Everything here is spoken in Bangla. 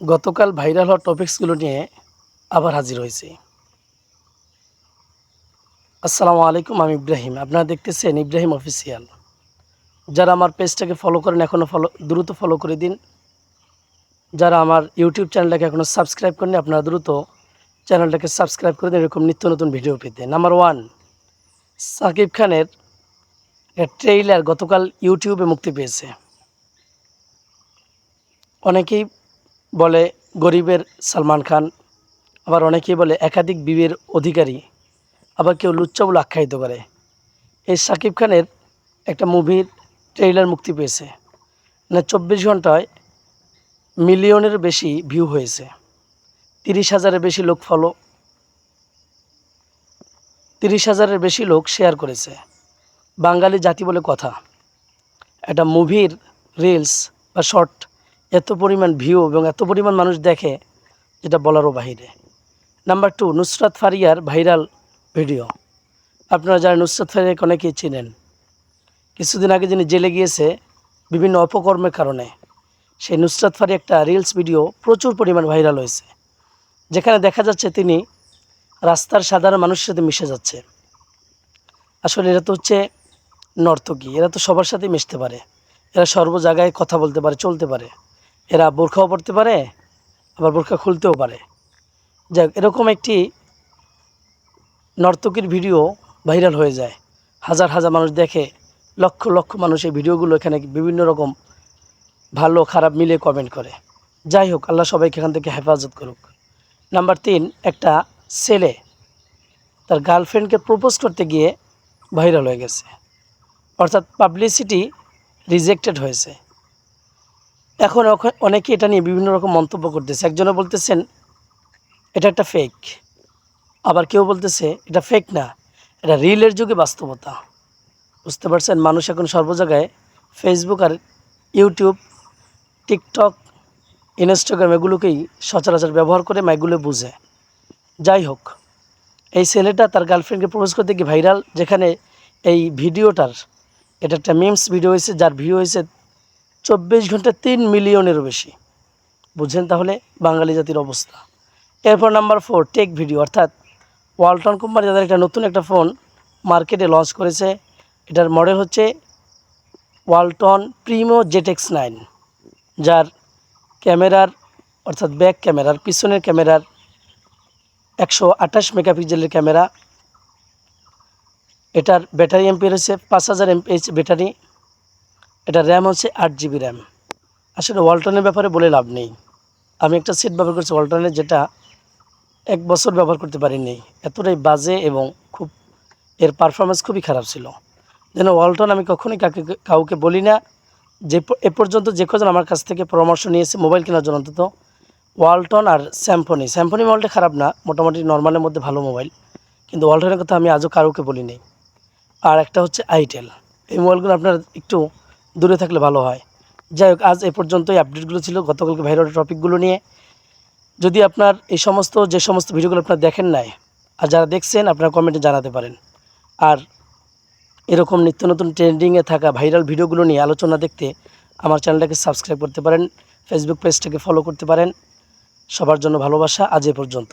গতকাল ভাইরাল হওয়া টপিকসগুলো নিয়ে আবার হাজির হয়েছি। আসসালামু আলাইকুম, আমি ইব্রাহিম। আপনারা দেখতেছেন ইব্রাহিম অফিসিয়াল। যারা আমার পেজটাকে ফলো করেন এখনও ফলো দ্রুত ফলো করে দিন। যারা আমার ইউটিউব চ্যানেলটাকে এখনও সাবস্ক্রাইব করেন আপনারা দ্রুত চ্যানেলটাকে সাবস্ক্রাইব করে দিন, এরকম নিত্য নতুন ভিডিও পেতে। নাম্বার ওয়ান সাকিব খানের ট্রেইলার গতকাল ইউটিউবে মুক্তি পেয়েছে। অনেকেই বলে গরিবের সালমান খান, আবার অনেকেই বলে একাধিক বিবের অধিকারী, আবার কেউ লুচ্চা বলে আখ্যায়িত করে। এই সাকিব খানের একটা মুভির ট্রেইলার মুক্তি পেয়েছে। না, চব্বিশ ঘন্টায় মিলিয়নের বেশি ভিউ হয়েছে। তিরিশ হাজারের বেশি লোক ফলো তিরিশ হাজারের বেশি লোক শেয়ার করেছে। বাঙালি জাতি বলে কথা। একটা মুভির রিলস বা শর্ট এত পরিমাণ ভিউ এবং এত পরিমাণ মানুষ দেখে যেটা বলারও বাহিরে। নাম্বার টু নুসরাত ফারিয়ার ভাইরাল ভিডিও আপনারা যারা নুসরাত ফারিয়াকে অনেকেই চিনেন। কিছুদিন আগে যিনি জেলে গিয়েছে বিভিন্ন অপকর্মের কারণে, সেই নুসরাত ফারি একটা রিলস ভিডিও প্রচুর পরিমাণ ভাইরাল হয়েছে। যেখানে দেখা যাচ্ছে তিনি রাস্তার সাধারণ মানুষের সাথে মিশে যাচ্ছে। আসলে এরা তো হচ্ছে নর্তকী, এরা তো সবার সাথে মিশতে পারে। এরা সর্ব জায়গায় কথা বলতে পারে, চলতে পারে। এরা বোরখাও পড়তে পারে, আবার বোরখা খুলতেও পারে। যাক, এরকম একটি নর্তকীর ভিডিও ভাইরাল হয়ে যায়। হাজার হাজার মানুষ দেখে, লক্ষ লক্ষ মানুষ এই ভিডিওগুলো এখানে বিভিন্ন রকম ভালো খারাপ মিলে কমেন্ট করে। যাই হোক, আল্লাহ সবাইকে এখান থেকে হেফাজত করুক। নাম্বার তিন, একটা ছেলে তার গার্লফ্রেন্ডকে প্রপোজ করতে গিয়ে ভাইরাল হয়ে গেছে। অর্থাৎ পাবলিসিটি রিজেক্টেড হয়েছে। এখন অনেকে এটা নিয়ে বিভিন্ন রকম মন্তব্য করতেছে। একজনে বলতেছেন, এটা একটা ফেক আবার কেউ বলতেছে, এটা ফেক না, এটা রিলের যুগে বাস্তবতা। বুঝতে পারছেন? মানুষ এখন সর্ব জায়গায় ফেসবুক আর ইউটিউব টিকটক ইনস্টাগ্রাম এগুলোকেই সচরাচর ব্যবহার করে মাইগুলো বুঝে। যাই হোক, এই ছেলেটা তার গার্লফ্রেন্ডকে প্রপোজ করতে গিয়ে ভাইরাল যেখানে এই ভিডিওটার এটা একটা মিমস ভিডিও হয়েছে, যার ভিউ হয়েছে চব্বিশ ঘণ্টা তিন মিলিয়নেরও বেশি। বুঝছেন তাহলে? বাঙালি জাতির অবস্থা। এরপর নাম্বার ফোর টেক ভিডিও অর্থাৎ ওয়ালটন কোম্পানি তাদের একটা নতুন একটা ফোন মার্কেটে লঞ্চ করেছে। এটার মডেল হচ্ছে ওয়ালটন প্রিমো জেটেক্স নাইন, যার ক্যামেরার, অর্থাৎ ব্যাক ক্যামেরার, পিছনের ক্যামেরার একশো আঠাশ মেগাপিক্সেলের ক্যামেরা। এটার ব্যাটারি এমপিএর হচ্ছে পাঁচ হাজার এমপিএইচ ব্যাটারি। এটা র্যাম হচ্ছে আট জিবি র্যাম আসলে ওয়ালটনের ব্যাপারে বলে লাভ নেই। আমি একটা সেট ব্যবহার করছি ওয়ালটনের যেটা এক বছর ব্যবহার করতে পারিনি। এতটাই বাজে এবং খুব এর পারফরমেন্স খুবই খারাপ ছিল। যেন ওয়ালটন আমি কখনোই কাকে কাউকে বলি না। যে এ পর্যন্ত যে কজন আমার কাছ থেকে পরামর্শ নিয়েছে মোবাইল কেনার জন্য অন্তত, ওয়ালটন আর স্যামফনি স্যামফনি মোবাইলটা খারাপ না, মোটামুটি নর্মালের মধ্যে ভালো মোবাইল কিন্তু ওয়ালটনের কথা আমি আজও কারোকে বলি আর একটা হচ্ছে আইটেল এই মোবাইলগুলো আপনার একটু দূরে থাকলে ভালো হয়। যাই হোক, আজ এ পর্যন্তই আপডেটগুলো ছিল। গতকালকে ভাইরাল টপিকগুলো নিয়ে। যদি আপনার এই সমস্ত, যে সমস্ত ভিডিওগুলো আপনার দেখেন নাই, আর যারা দেখছেন, আপনারা কমেন্টে জানাতে পারেন। আর এরকম নিত্য নতুন ট্রেন্ডিংয়ে থাকা ভাইরাল ভিডিওগুলো নিয়ে আলোচনা দেখতে আমার চ্যানেলটাকে সাবস্ক্রাইব করতে পারেন। ফেসবুক পেজটাকে ফলো করতে পারেন। সবার জন্য ভালোবাসা আজ এ পর্যন্ত।